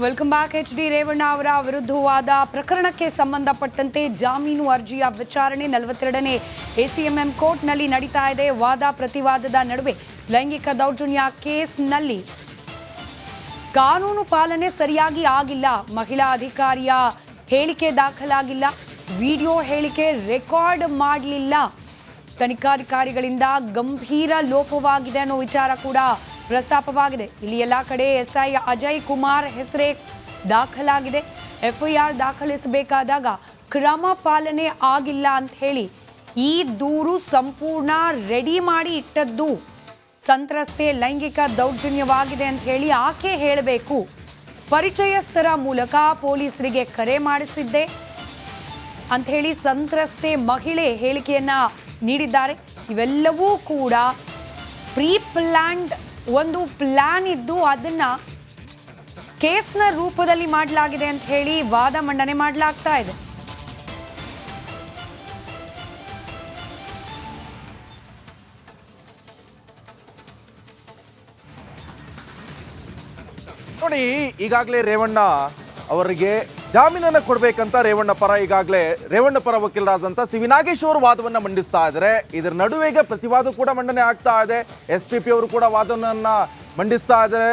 Welcome back. H D Revanna ಅವರ ವಿರುದ್ಧವಾದ ಪ್ರಕರಣಕ್ಕೆ ಸಂಬಂಧಪಟ್ಟಂತೆ ಜಾಮೀನು ಅರ್ಜಿಯ ವಿಚಾರಣೆ ನಲವತ್ತೆರಡನೇ ಎಸಿಎಂಎಂ ಕೋರ್ಟ್ನಲ್ಲಿ ನಡೀತಾ ಇದೆ. ವಾದ ಪ್ರತಿವಾದದ ನಡುವೆ ಲೈಂಗಿಕ ದೌರ್ಜನ್ಯ ಕೇಸ್ನಲ್ಲಿ ಕಾನೂನು ಪಾಲನೆ ಸರಿಯಾಗಿ ಆಗಿಲ್ಲ. ಮಹಿಳಾ ಅಧಿಕಾರಿಯ ಹೇಳಿಕೆ ದಾಖಲಾಗಿಲ್ಲ. ವಿಡಿಯೋ ಹೇಳಿಕೆ ರೆಕಾರ್ಡ್ ಮಾಡಲಿಲ್ಲ. ತನಿಖಾಧಿಕಾರಿಗಳಿಂದ ಗಂಭೀರ ಲೋಪವಾಗಿದೆ ಅನ್ನೋ ವಿಚಾರ ಕೂಡ ಪ್ರಸ್ತಾಪವಾಗಿದೆ. ಇಲ್ಲಿ ಎಲ್ಲ ಕಡೆ ಎಸ್ಐ ಅಜಯ್ ಕುಮಾರ್ ಹೆಸರೇ ದಾಖಲಾಗಿದೆ. ಎಫ್ಐಆರ್ ದಾಖಲಿಸಬೇಕಾದಾಗ ಕ್ರಮ ಪಾಲನೆ ಆಗಿಲ್ಲ ಅಂತ ಹೇಳಿ ಈ ದೂರು ಸಂಪೂರ್ಣ ರೆಡಿ ಮಾಡಿ ಇಟ್ಟದ್ದು ಸಂತ್ರಸ್ತೆ ಲೈಂಗಿಕ ದೌರ್ಜನ್ಯವಾಗಿದೆ ಅಂತ ಹೇಳಿ ಆಕೆ ಹೇಳಬೇಕು. ಪರಿಚಯಸ್ಥರ ಮೂಲಕ ಪೊಲೀಸರಿಗೆ ಕರೆ ಮಾಡಿಸಿದ್ದೆ ಅಂತ ಹೇಳಿ ಸಂತ್ರಸ್ತೆ ಮಹಿಳೆ ಹೇಳಿಕೆಯನ್ನ ನೀಡಿದ್ದಾರೆ. ಇವೆಲ್ಲವೂ ಕೂಡ ಪ್ರೀ ಪ್ಲ್ಯಾಂಡ್ ಒಂದು ಪ್ಲಾನ್ ಇದ್ದು ಅದನ್ನ ಕೇಸ್ನ ರೂಪದಲ್ಲಿ ಮಾಡಲಾಗಿದೆ ಅಂತ ಹೇಳಿ ವಾದ ಮಂಡನೆ ಮಾಡಲಾಗ್ತಾ ಇದೆ. ನೋಡಿ, ಈಗಾಗಲೇ ರೇವಣ್ಣ ಅವರಿಗೆ ಜಾಮೀನನ್ನ ಕೊಡಬೇಕಂತ ರೇವಣ್ಣ ಪರ ಈಗಾಗಲೇ ರೇವಣ್ಣ ಪರ ವಕೀಲರಾದಂಥ ಸಿ ವಿ ನಾಗೇಶ್ ಅವರು ವಾದವನ್ನ ಮಂಡಿಸ್ತಾ ಇದ್ದಾರೆ. ಇದರ ನಡುವೆ ಈಗ ಪ್ರತಿವಾದ ಕೂಡ ಮಂಡನೆ ಆಗ್ತಾ ಇದೆ. ಎಸ್ ಪಿ ಪಿ ಅವರು ಕೂಡ ವಾದವನ್ನು ಮಂಡಿಸ್ತಾ ಇದ್ದಾರೆ.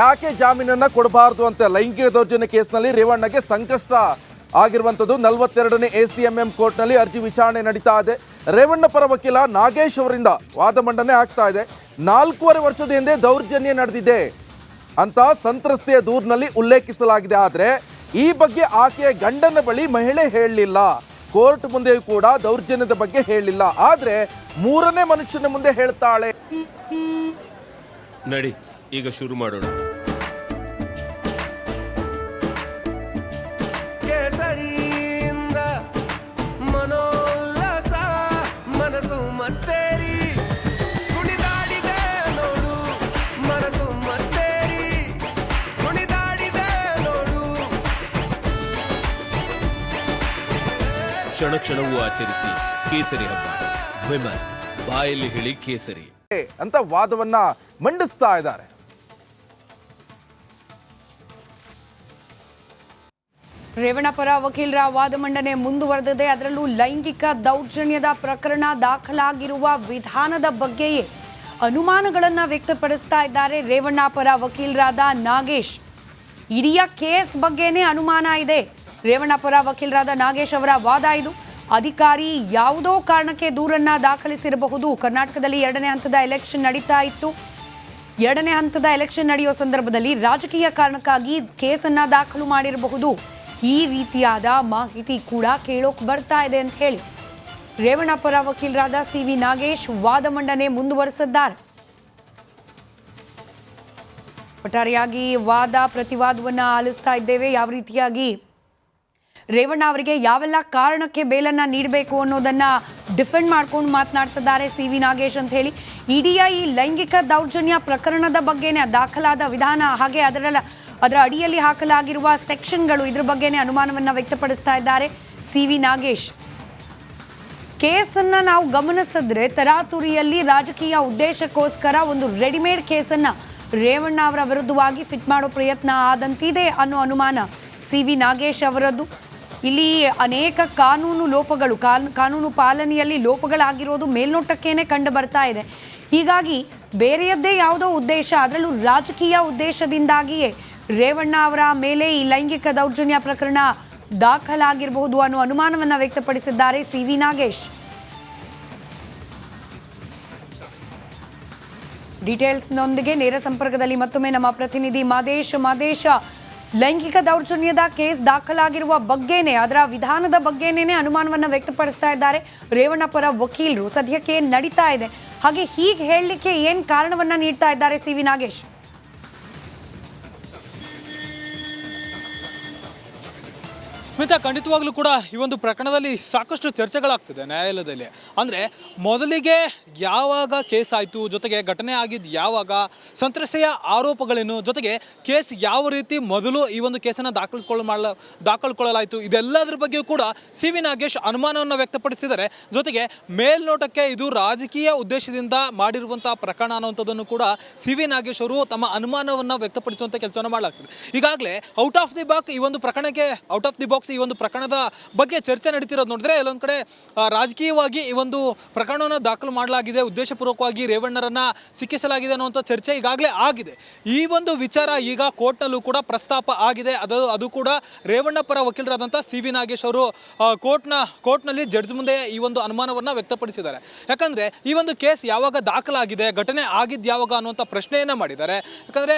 ಯಾಕೆ ಜಾಮೀನನ್ನು ಕೊಡಬಾರದು ಅಂತ ಲೈಂಗಿಕ ದೌರ್ಜನ್ಯ ಕೇಸ್ನಲ್ಲಿ ರೇವಣ್ಣಗೆ ಸಂಕಷ್ಟ ಆಗಿರುವಂಥದ್ದು. ನಲವತ್ತೆರಡನೇ ಎ ಸಿ ಎಂ ಎಂ ಕೋರ್ಟ್ನಲ್ಲಿ ಅರ್ಜಿ ವಿಚಾರಣೆ ನಡೀತಾ ಇದೆ. ರೇವಣ್ಣ ಪರ ವಕೀಲ ನಾಗೇಶ್ ಅವರಿಂದ ವಾದ ಮಂಡನೆ ಆಗ್ತಾ ಇದೆ. ನಾಲ್ಕೂವರೆ ವರ್ಷದ ಹಿಂದೆ ದೌರ್ಜನ್ಯ ನಡೆದಿದೆ ಅಂತ ಸಂತ್ರಸ್ತೆಯ ದೂರಿನಲ್ಲಿ ಉಲ್ಲೇಖಿಸಲಾಗಿದೆ. ಆದರೆ ಈ ಬಗ್ಗೆ ಆಕೆಯ ಗಂಡನ ಬಳಿ ಮಹಿಳೆ ಹೇಳಲಿಲ್ಲ. ಕೋರ್ಟ್ ಮುಂದೆ ಕೂಡ ದೌರ್ಜನ್ಯದ ಬಗ್ಗೆ ಹೇಳಲಿಲ್ಲ. ಆದ್ರೆ ಮೂರನೇ ಮನುಷ್ಯನ ಮುಂದೆ ಹೇಳ್ತಾಳೆ. ನಡಿ, ಈಗ ಶುರು ಮಾಡೋಣ. ಕ್ಷಣ ಕ್ಷಣವೂ ಆಚರಿಸಿ ಕೇಸರಿ ಹಬ್ಬ. ವಿಮಲ್ ಬಾಯಲ್ಲಿ ಹೇಳಿ ಕೇಸರಿ. ಅಂತ ವಾದವನ್ನ ಮಂಡಿಸ್ತಾ ಇದ್ದಾರೆ. ರೇವಣ್ಣ ಪರ ವಕೀಲರ ವಾದ ಮಂಡನೆ ಮುಂದುವರೆದಿದೆ. ಅದರಲ್ಲೂ ಲೈಂಗಿಕ ದೌರ್ಜನ್ಯದ ಪ್ರಕರಣ ದಾಖಲಾಗಿರುವ ವಿಧಾನದ ಬಗ್ಗೆಯೇ ಅನುಮಾನಗಳನ್ನ ವ್ಯಕ್ತಪಡಿಸ್ತಾ ಇದ್ದಾರೆ ರೇವಣ್ಣ ಪರ ವಕೀಲರಾದ ನಾಗೇಶ್. ಇಡೀ ಕೇಸ್ ಬಗ್ಗೆನೇ ಅನುಮಾನ ಇದೆ. ರೇವಣ್ಣ ಪರ ವಕೀಲರಾದ ನಾಗೇಶ್ ಅವರ ವಾದ ಇದು. ಅಧಿಕಾರಿ ಯಾವುದೋ ಕಾರಣಕ್ಕೆ ದೂರನ್ನ ದಾಖಲಿಸಿರಬಹುದು. ಕರ್ನಾಟಕದಲ್ಲಿ ಎರಡನೇ ಹಂತದ ಎಲೆಕ್ಷನ್ ನಡೀತಾ ಇತ್ತು. ಎರಡನೇ ಹಂತದ ಎಲೆಕ್ಷನ್ ನಡೆಯೋ ಸಂದರ್ಭದಲ್ಲಿ ರಾಜಕೀಯ ಕಾರಣಕ್ಕಾಗಿ ಕೇಸನ್ನ ದಾಖಲು ಮಾಡಿರಬಹುದು. ಈ ರೀತಿಯಾದ ಮಾಹಿತಿ ಕೂಡ ಕೇಳೋಕ್ ಬರ್ತಾ ಇದೆ ಅಂತ ಹೇಳಿ. ರೇವಣ್ಣ ಪರ ವಕೀಲರಾದ ಸಿ ವಿ ನಾಗೇಶ್ ವಾದ ಮಂಡನೆ ಮುಂದುವರೆಸಿದ್ದಾರೆ. ಒಟ್ಟಾರೆಯಾಗಿ ವಾದ, ಪ್ರತಿವಾದವನ್ನ ಆಲಿಸ್ತಾ ಇದ್ದೇವೆ. ಯಾವ ರೀತಿಯಾಗಿ ರೇವಣ್ಣ ಅವರಿಗೆ ಯಾವೆಲ್ಲ ಕಾರಣಕ್ಕೆ ಬೇಲನ್ನ ನೀಡಬೇಕು ಅನ್ನೋದನ್ನ ಡಿಫೆಂಡ್ ಮಾಡ್ಕೊಂಡು ಮಾತನಾಡ್ತಿದ್ದಾರೆ ಸಿ ವಿ ನಾಗೇಶ್ ಅಂತ ಹೇಳಿ. ಇಡಿಯ ಈ ಲೈಂಗಿಕ ದೌರ್ಜನ್ಯ ಪ್ರಕರಣದ ಬಗ್ಗೆನೇ ದಾಖಲಾದ ವಿಧಾನ ಹಾಗೆ ಅದರ ಅದರ ಅಡಿಯಲ್ಲಿ ಹಾಕಲಾಗಿರುವ ಸೆಕ್ಷನ್ಗಳು ಇದ್ರ ಬಗ್ಗೆನೇ ಅನುಮಾನವನ್ನ ವ್ಯಕ್ತಪಡಿಸ್ತಾ ಇದ್ದಾರೆ ಸಿ ವಿ ನಾಗೇಶ್. ಕೇಸನ್ನ ನಾವು ಗಮನಿಸಿದ್ರೆ ತರಾತುರಿಯಲ್ಲಿ ರಾಜಕೀಯ ಉದ್ದೇಶಕ್ಕೋಸ್ಕರ ಒಂದು ರೆಡಿಮೇಡ್ ಕೇಸನ್ನ ರೇವಣ್ಣ ಅವರ ವಿರುದ್ಧವಾಗಿ ಫಿಟ್ ಮಾಡೋ ಪ್ರಯತ್ನ ಆದಂತಿದೆ ಅನ್ನೋ ಅನುಮಾನ ಸಿ ವಿ ನಾಗೇಶ್ ಅವರದ್ದು. ಇಲ್ಲಿ ಅನೇಕ ಕಾನೂನು ಲೋಪಗಳು, ಕಾನ್- ಕಾನೂನು ಪಾಲನೆಯಲ್ಲಿ ಲೋಪಗಳಾಗಿರೋದು ಮೇಲ್ನೋಟಕ್ಕೇನೆ ಕಂಡು ಬರ್ತಾ ಇದೆ. ಹೀಗಾಗಿ ಬೇರೆಯದ್ದೇ ಯಾವುದೋ ಉದ್ದೇಶ, ಅದರಲ್ಲೂ ರಾಜಕೀಯ ಉದ್ದೇಶದಿಂದಾಗಿಯೇ ರೇವಣ್ಣ ಅವರ ಮೇಲೆ ಈ ಲೈಂಗಿಕ ದೌರ್ಜನ್ಯ ಪ್ರಕರಣ ದಾಖಲಾಗಿರಬಹುದು ಅನ್ನೋ ಅನುಮಾನವನ್ನು ವ್ಯಕ್ತಪಡಿಸಿದ್ದಾರೆ ಸಿ ವಿ ನಾಗೇಶ್. ಡೀಟೇಲ್ಸ್ನೊಂದಿಗೆ ನೇರ ಸಂಪರ್ಕದಲ್ಲಿ ಮತ್ತೊಮ್ಮೆ ನಮ್ಮ ಪ್ರತಿನಿಧಿ ಮಾದೇಶ್. ಮಾದೇಶ ಲೈಂಗಿಕ ದೌರ್ಜನ್ಯದ ಕೇಸ್ ದಾಖಲಾಗಿರುವ ಬಗ್ಗೆನೇ, ಅದರ ವಿಧಾನದ ಬಗ್ಗೆನೇ ಅನುಮಾನವನ್ನು ವ್ಯಕ್ತಪಡಿಸ್ತಾ ಇದ್ದಾರೆ ರೇವಣ್ಣ ಪರ ವಕೀಲರು. ಸದ್ಯಕ್ಕೆ ನಡೀತಾ ಇದೆ. ಹಾಗೆ ಹೀಗೆ ಹೇಳಲಿಕ್ಕೆ ಏನ್ ಕಾರಣವನ್ನ ನೀಡ್ತಾ ಇದ್ದಾರೆ ಸಿ ನಾಗೇಶ್? ಸ್ಮಿತಾ, ಖಂಡಿತವಾಗ್ಲೂ ಕೂಡ ಈ ಒಂದು ಪ್ರಕರಣದಲ್ಲಿ ಸಾಕಷ್ಟು ಚರ್ಚೆಗಳಾಗ್ತಿದೆ ನ್ಯಾಯಾಲಯದಲ್ಲಿ. ಅಂದರೆ ಮೊದಲಿಗೆ ಯಾವಾಗ ಕೇಸ್ ಆಯಿತು, ಜೊತೆಗೆ ಘಟನೆ ಆಗಿದ್ದು ಯಾವಾಗ, ಸಂತ್ರಸ್ತೆಯ ಆರೋಪಗಳೇನು, ಜೊತೆಗೆ ಕೇಸ್ ಯಾವ ರೀತಿ ಮೊದಲು ಈ ಒಂದು ಕೇಸನ್ನು ದಾಖಲಿಸ್ಕೊಳ್ಳ ಮಾಡಲ ದಾಖಲಿಕೊಳ್ಳಲಾಯಿತು, ಇದೆಲ್ಲದರ ಬಗ್ಗೆಯೂ ಕೂಡ ಸಿ ವಿ ನಾಗೇಶ್ ಅನುಮಾನವನ್ನು ವ್ಯಕ್ತಪಡಿಸಿದ್ದಾರೆ. ಜೊತೆಗೆ ಮೇಲ್ನೋಟಕ್ಕೆ ಇದು ರಾಜಕೀಯ ಉದ್ದೇಶದಿಂದ ಮಾಡಿರುವಂಥ ಪ್ರಕರಣ ಅನ್ನುವಂಥದ್ದನ್ನು ಕೂಡ ಸಿ ವಿ ನಾಗೇಶ್ ಅವರು ತಮ್ಮ ಅನುಮಾನವನ್ನು ವ್ಯಕ್ತಪಡಿಸುವಂಥ ಕೆಲಸವನ್ನು ಮಾಡಲಾಗ್ತದೆ. ಈಗಾಗಲೇ ಔಟ್ ಆಫ್ ದಿ ಬಾಕ್ ಈ ಒಂದು ಪ್ರಕರಣಕ್ಕೆ ಔಟ್ ಆಫ್ ದಿ ಬಾಕ್ಸ್ ಈ ಒಂದು ಪ್ರಕರಣದ ಬಗ್ಗೆ ಚರ್ಚೆ ನಡೀತಿರೋದು ನೋಡಿದ್ರೆ ಎಲ್ಲೊಂದು ಕಡೆ ರಾಜಕೀಯವಾಗಿ ಈ ಒಂದು ಪ್ರಕರಣವನ್ನು ದಾಖಲು ಮಾಡಲಾಗಿದೆ. ಉದ್ದೇಶಪೂರ್ವಕವಾಗಿ ರೇವಣ್ಣರನ್ನ ಸಿಕ್ಕಿಸಲಾಗಿದೆ ಅನ್ನುವಂಥ ಚರ್ಚೆ ಈಗಾಗಲೇ ಆಗಿದೆ. ಈ ಒಂದು ವಿಚಾರ ಈಗ ಕೋರ್ಟ್ನಲ್ಲೂ ಕೂಡ ಪ್ರಸ್ತಾಪ ಆಗಿದೆ. ಅದು ಅದು ಕೂಡ ರೇವಣ್ಣ ಪರ ವಕೀಲರಾದಂಥ ಸಿ ವಿ ನಾಗೇಶ್ ಅವರು ಕೋರ್ಟ್ನ ಕೋರ್ಟ್ನಲ್ಲಿ ಜಡ್ಜ್ ಮುಂದೆ ಈ ಒಂದು ಅನುಮಾನವನ್ನು ವ್ಯಕ್ತಪಡಿಸಿದ್ದಾರೆ. ಯಾಕಂದರೆ ಈ ಒಂದು ಕೇಸ್ ಯಾವಾಗ ದಾಖಲಾಗಿದೆ ಘಟನೆ ಆಗಿದ್ದು ಯಾವಾಗ ಅನ್ನುವಂಥ ಪ್ರಶ್ನೆಯನ್ನು ಮಾಡಿದ್ದಾರೆ. ಯಾಕಂದರೆ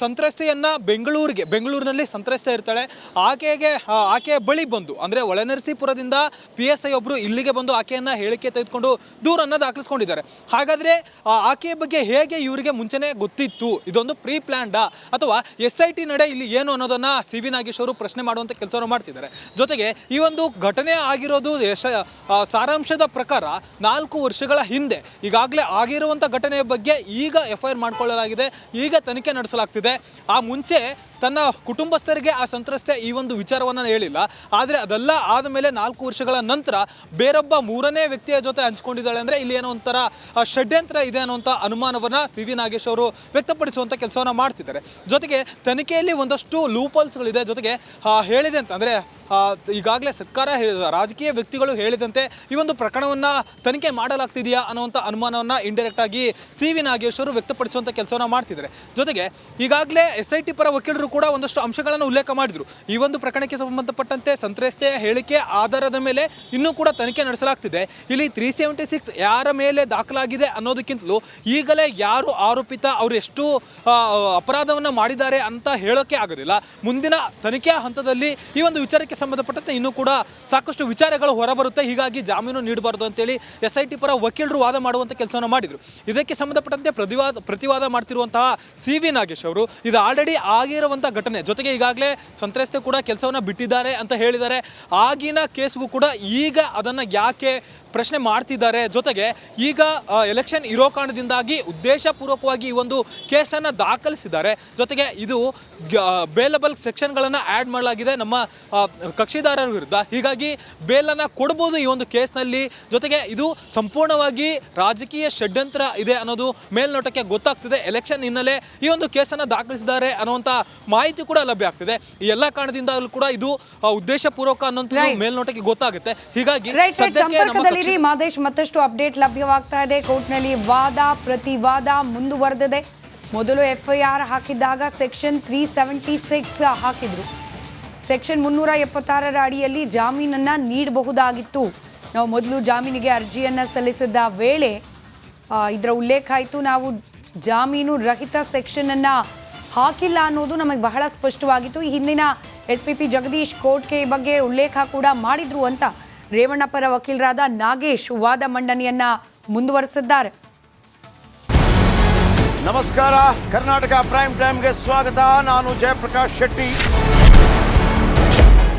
ಸಂತ್ರಸ್ತೆಯನ್ನ ಬೆಂಗಳೂರಿಗೆ ಬೆಂಗಳೂರಿನಲ್ಲಿ ಸಂತ್ರಸ್ತೆ ಇರ್ತಾಳೆ. ಆಕೆಗೆ ಆ, ಆಕೆಯ ಬಳಿ ಬಂದು, ಅಂದ್ರೆ ಒಳನರಸೀಪುರದಿಂದ ಪಿ ಎಸ್ ಐ ಒಬ್ಬರು ಇಲ್ಲಿಗೆ ಬಂದು ಆಕೆಯನ್ನು ಹೇಳಿಕೆ ತೆಗೆದುಕೊಂಡು ದೂರನ್ನ ದಾಖಲಿಸ್ಕೊಂಡಿದ್ದಾರೆ. ಹಾಗಾದ್ರೆ ಆಕೆಯ ಬಗ್ಗೆ ಹೇಗೆ ಇವರಿಗೆ ಮುಂಚೆನೆ ಗೊತ್ತಿತ್ತು? ಇದೊಂದು ಪ್ರೀ ಪ್ಲ್ಯಾಂಡಾ ಅಥವಾ ಎಸ್ ಐ ಟಿ ನಡೆ ಇಲ್ಲಿ ಏನು ಅನ್ನೋದನ್ನ ಸಿ ವಿ ನಾಗೇಶ್ ಅವರು ಪ್ರಶ್ನೆ ಮಾಡುವಂತ ಕೆಲಸವನ್ನು ಮಾಡ್ತಿದ್ದಾರೆ. ಜೊತೆಗೆ ಈ ಒಂದು ಘಟನೆ ಆಗಿರೋದು ಸಾರಾಂಶದ ಪ್ರಕಾರ ನಾಲ್ಕು ವರ್ಷಗಳ ಹಿಂದೆ, ಈಗಾಗಲೇ ಆಗಿರುವಂಥ ಘಟನೆಯ ಬಗ್ಗೆ ಈಗ ಎಫ್ ಐ ಆರ್ ಮಾಡಿಕೊಳ್ಳಲಾಗಿದೆ. ಈಗ ತನಿಖೆ ನಡೆಸಲಾಗ್ತಿದೆ. ಆ ಮುಂಚೆ ತನ್ನ ಕುಟುಂಬಸ್ಥರಿಗೆ ಆ ಸಂತ್ರಸ್ತೆ ಈ ಒಂದು ವಿಚಾರವನ್ನು ಹೇಳಿಲ್ಲ. ಆದರೆ ಅದೆಲ್ಲ ಆದ ಮೇಲೆ ನಾಲ್ಕು ವರ್ಷಗಳ ನಂತರ ಬೇರೊಬ್ಬ ಮೂರನೇ ವ್ಯಕ್ತಿಯ ಜೊತೆ ಹಂಚ್ಕೊಂಡಿದ್ದಾಳೆ ಅಂದರೆ ಇಲ್ಲಿ ಏನೋ ಒಂಥರ ಷಡ್ಯಂತ್ರ ಇದೆ ಅನ್ನುವಂಥ ಅನುಮಾನವನ್ನು ಸಿ ವಿ ನಾಗೇಶ್ ಅವರು ವ್ಯಕ್ತಪಡಿಸುವಂಥ ಕೆಲಸವನ್ನು ಮಾಡ್ತಿದ್ದಾರೆ. ಜೊತೆಗೆ ತನಿಖೆಯಲ್ಲಿ ಒಂದಷ್ಟು ಲೂಪಲ್ಸ್ಗಳಿದೆ ಜೊತೆಗೆ ಹೇಳಿದೆ ಅಂತ ಅಂದರೆ ಈಗಾಗಲೇ ಸರ್ಕಾರ ಹೇಳಿದ, ರಾಜಕೀಯ ವ್ಯಕ್ತಿಗಳು ಹೇಳಿದಂತೆ ಈ ಒಂದು ಪ್ರಕರಣವನ್ನು ತನಿಖೆ ಮಾಡಲಾಗ್ತಿದೆಯಾ ಅನ್ನುವಂಥ ಅನುಮಾನವನ್ನು ಇಂಡೈರೆಕ್ಟ್ ಆಗಿ ಸಿ ವಿ ನಾಗೇಶ್ವರು ವ್ಯಕ್ತಪಡಿಸುವಂಥ ಕೆಲಸವನ್ನು ಮಾಡ್ತಿದ್ದಾರೆ. ಜೊತೆಗೆ ಈಗಾಗಲೇ ಎಸ್ ಐ ಟಿ ಪರ ವಕೀಲರು ಕೂಡ ಒಂದಷ್ಟು ಅಂಶಗಳನ್ನು ಉಲ್ಲೇಖ ಮಾಡಿದರು. ಈ ಒಂದು ಪ್ರಕರಣಕ್ಕೆ ಸಂಬಂಧಪಟ್ಟಂತೆ ಸಂತ್ರಸ್ತೆಯ ಹೇಳಿಕೆ, ಆಧಾರದ ಮೇಲೆ ಇನ್ನೂ ಕೂಡ ತನಿಖೆ ನಡೆಸಲಾಗ್ತಿದೆ. ಇಲ್ಲಿ ತ್ರೀ ಸೆವೆಂಟಿ ಸಿಕ್ಸ್ ಯಾರ ಮೇಲೆ ದಾಖಲಾಗಿದೆ ಅನ್ನೋದಕ್ಕಿಂತಲೂ ಈಗಲೇ ಯಾರು ಆರೋಪಿತ, ಅವರು ಎಷ್ಟು ಅಪರಾಧವನ್ನು ಮಾಡಿದ್ದಾರೆ ಅಂತ ಹೇಳೋಕೆ ಆಗೋದಿಲ್ಲ. ಮುಂದಿನ ತನಿಖೆಯ ಹಂತದಲ್ಲಿ ಈ ಒಂದು ವಿಚಾರಕ್ಕೆ ಸಂಬಂಧಪಟ್ಟಂತೆ ಇನ್ನೂ ಕೂಡ ಸಾಕಷ್ಟು ವಿಚಾರಗಳು ಹೊರಬರುತ್ತೆ. ಹೀಗಾಗಿ ಜಾಮೀನು ನೀಡಬಾರ್ದು ಅಂತೇಳಿ ಎಸ್ ಐ ಟಿ ಪರ ವಕೀಲರು ವಾದ ಮಾಡುವಂಥ ಕೆಲಸವನ್ನು ಮಾಡಿದರು. ಇದಕ್ಕೆ ಸಂಬಂಧಪಟ್ಟಂತೆ ಪ್ರತಿವಾದ ಪ್ರತಿವಾದ ಮಾಡ್ತಿರುವಂತಹ ಸಿ ವಿ ನಾಗೇಶ್ ಅವರು, ಇದು ಆಲ್ರೆಡಿ ಆಗಿರುವಂಥ ಘಟನೆ. ಜೊತೆಗೆ ಈಗಾಗಲೇ ಸಂತ್ರಸ್ತೆ ಕೂಡ ಕೆಲಸವನ್ನು ಬಿಟ್ಟಿದ್ದಾರೆ ಅಂತ ಹೇಳಿದ್ದಾರೆ. ಆಗಿನ ಕೇಸ್ಗೂ ಕೂಡ ಈಗ ಅದನ್ನು ಯಾಕೆ ಪ್ರಶ್ನೆ ಮಾಡ್ತಿದ್ದಾರೆ. ಜೊತೆಗೆ ಈಗ ಎಲೆಕ್ಷನ್ ಇರೋ ಕಾರಣದಿಂದಾಗಿ ಉದ್ದೇಶಪೂರ್ವಕವಾಗಿ ಈ ಒಂದು ಕೇಸನ್ನು ದಾಖಲಿಸಿದ್ದಾರೆ. ಜೊತೆಗೆ ಇದು ಬೇಲಬಲ್ ಸೆಕ್ಷನ್ಗಳನ್ನು ಆ್ಯಡ್ ಮಾಡಲಾಗಿದೆ. ನಮ್ಮ ಕಕ್ಷಿದಾರರ ವಿರುದ್ಧ. ಹೀಗಾಗಿ ಬೇಲನ್ನು ಕೊಡ್ಬೋದು ಈ ಒಂದು ಕೇಸ್ನಲ್ಲಿ. ಜೊತೆಗೆ ಇದು ಸಂಪೂರ್ಣವಾಗಿ ರಾಜಕೀಯ ಷಡ್ಯಂತ್ರ ಇದೆ ಅನ್ನೋದು ಮೇಲ್ನೋಟಕ್ಕೆ ಗೊತ್ತಾಗ್ತಿದೆ. ಎಲೆಕ್ಷನ್ ಹಿನ್ನೆಲೆ ಈ ಒಂದು ಕೇಸನ್ನು ದಾಖಲಿಸಿದ್ದಾರೆ ಅನ್ನುವಂಥ ಮಾಹಿತಿ ಕೂಡ ಲಭ್ಯ ಆಗ್ತಿದೆ. ಈ ಎಲ್ಲ ಕಾರಣದಿಂದಲೂ ಕೂಡ ಇದು ಉದ್ದೇಶಪೂರ್ವಕ ಅನ್ನೋಂಥ ಮೇಲ್ನೋಟಕ್ಕೆ ಗೊತ್ತಾಗುತ್ತೆ. ಹೀಗಾಗಿ ನಮ್ಮ ಮಾದೇಶ್ ಮತ್ತಷ್ಟು ಅಪ್ಡೇಟ್ ಲಭ್ಯವಾಗ್ತಾ ಇದೆ. ಕೋರ್ಟ್ನಲ್ಲಿ ವಾದ ಪ್ರತಿವಾದ ಮುಂದುವರೆದಿದೆ. ಮೊದಲು ಎಫ್ಐಆರ್ ಹಾಕಿದ್ದಾಗ ಸೆಕ್ಷನ್ ತ್ರೀ ಸೆವೆಂಟಿ ಸಿಕ್ಸ್ ಹಾಕಿದ್ರು. ಸೆಕ್ಷನ್ ಮುನ್ನೂರ ಎಪ್ಪತ್ತಾರರ ಅಡಿಯಲ್ಲಿ ಜಾಮೀನನ್ನ ನೀಡಬಹುದಾಗಿತ್ತು. ನಾವು ಮೊದಲು ಜಾಮೀನಿಗೆ ಅರ್ಜಿಯನ್ನ ಸಲ್ಲಿಸಿದ್ದ ವೇಳೆ ಇದರ ಉಲ್ಲೇಖ ಆಯಿತು, ನಾವು ಜಾಮೀನು ರಹಿತ ಸೆಕ್ಷನ್ ಅನ್ನ ಹಾಕಿಲ್ಲ ಅನ್ನೋದು ನಮಗೆ ಬಹಳ ಸ್ಪಷ್ಟವಾಗಿತ್ತು. ಈ ಹಿಂದಿನ ಎಸ್ ಪಿ ಪಿ ಜಗದೀಶ್ ಕೋರ್ಟ್ಗೆ ಕೆ ಬಗ್ಗೆ ಉಲ್ಲೇಖ ಕೂಡ ಮಾಡಿದ್ರು ಅಂತ ರೇವಣ್ಣ ವಕೀಲರಾದ ನಾಗೇಶ್ ವಾದ ಮಂಡನೆಯನ್ನ ಮುಂದುವರೆಸಿದ್ದಾರೆ. ನಮಸ್ಕಾರ. ಕರ್ನಾಟಕ ಪ್ರೈಮ್ ಟೈಮ್ಗೆ ಸ್ವಾಗತ. ನಾನು ಜಯಪ್ರಕಾಶ್ ಶೆಟ್ಟಿ.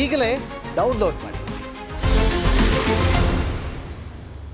ಈಗಲೇ ಡೌನ್ಲೋಡ್ ಮಾಡಿ.